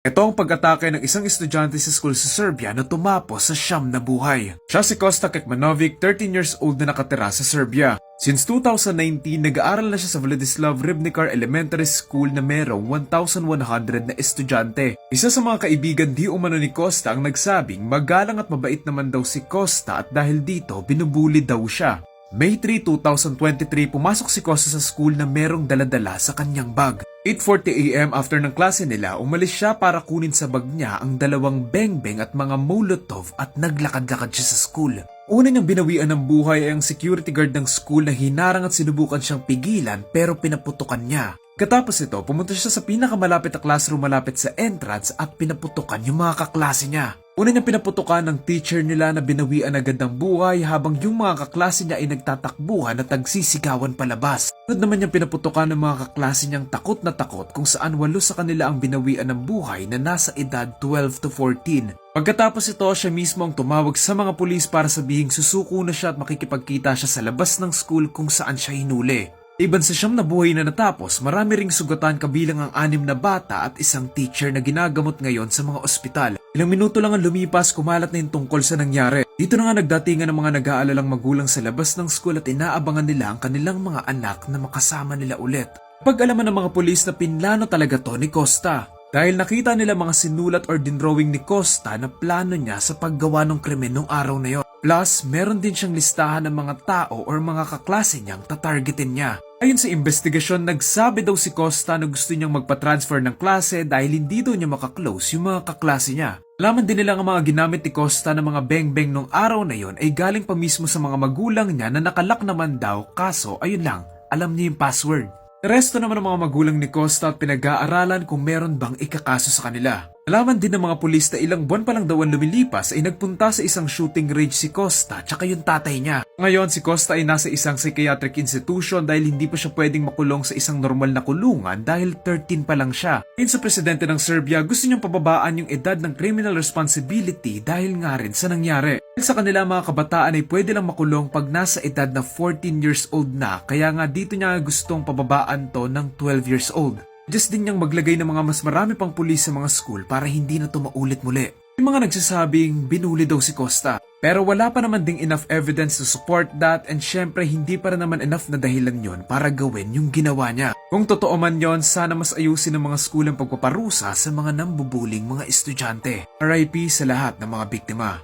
Ito ang pag-atake ng isang estudyante sa school sa Serbia na tumapos sa siyam na buhay. Siya si Kosta Kekmanovic, 13 years old na nakatira sa Serbia. Since 2019, nag-aaral na siya sa Vladislav Ribnikar Elementary School na merong 1,100 na estudyante. Isa sa mga kaibigan di umano ni Costa ang nagsabing magalang at mabait naman daw si Costa at dahil dito binubuli daw siya. May 3, 2023 pumasok si Costa sa school na merong daladala sa kanyang bag. 8.40am after ng klase nila, umalis siya para kunin sa bag niya ang dalawang bengbeng at mga molotov at naglakad-lakad siya sa school. Una niyang binawian ng buhay ay ang security guard ng school na hinarang at sinubukan siyang pigilan pero pinaputukan niya. Katapos ito, pumunta siya sa pinakamalapit na classroom malapit sa entrance at pinaputukan yung mga kaklase niya. Una niyang pinaputukan ng teacher nila na binawian agad ng buhay habang yung mga kaklase niya ay nagtatakbuhan at nagsisigawan palabas. Sunod naman niyang pinaputukan ng mga kaklase niyang takot na takot kung saan walo sa kanila ang binawian ng buhay na nasa edad 12 to 14. Pagkatapos ito, siya mismo ang tumawag sa mga pulis para sabihing susuko na siya at makikipagkita siya sa labas ng school kung saan siya hinuli. Iban sa siyam na buhay na natapos, marami ring sugatan kabilang ang anim na bata at isang teacher na ginagamot ngayon sa mga ospital. Ilang minuto lang ang lumipas, kumalat na yung tungkol sa nangyari. Dito na nga nagdatingan ng mga nag-aalalang magulang sa labas ng school at inaabangan nila ang kanilang mga anak na makasama nila ulit. Pag-alaman ng mga pulis na pinlano talaga to ni Costa. Dahil nakita nila mga sinulat or dinrawing ni Costa na plano niya sa paggawa ng krimen nung araw na yon. Plus, meron din siyang listahan ng mga tao or mga kaklase niyang tatargetin niya. Ayon sa investigasyon, nagsabi daw si Costa na gusto niyang magpa-transfer ng klase dahil hindi daw niya makaklose yung mga kaklase niya. Alaman din nila ang mga ginamit ni Costa ng mga beng-beng nung araw na yon ay galing pa mismo sa mga magulang niya na nakalak naman daw kaso ayun lang, alam niya yung password. Resto naman ng mga magulang ni Costa at pinag-aaralan kung meron bang ikakaso sa kanila. Alaman din ng mga pulis na ilang buwan pa lang daw ang lumilipas ay nagpunta sa isang shooting range si Costa tsaka yung tatay niya. Ngayon si Costa ay nasa isang psychiatric institution dahil hindi pa siya pwedeng makulong sa isang normal na kulungan dahil 13 pa lang siya. Ayon sa presidente ng Serbia, gusto niyang pababaan yung edad ng criminal responsibility dahil nga rin sa nangyari. Dahil sa kanila mga kabataan ay pwede lang makulong pag nasa edad na 14 years old na kaya nga dito niya gustong pababaan to ng 12 years old. Just din niyang maglagay ng mga mas marami pang pulis sa mga school para hindi na to maulit muli. May mga nagsasabing binuli daw si Costa. Pero wala pa naman ding enough evidence to support that and syempre hindi pa naman enough na dahilan yon para gawin yung ginawa niya. Kung totoo man yon, sana mas ayusin ng mga school ang pagpaparusa sa mga nambubuling mga estudyante. RIP sa lahat ng mga biktima.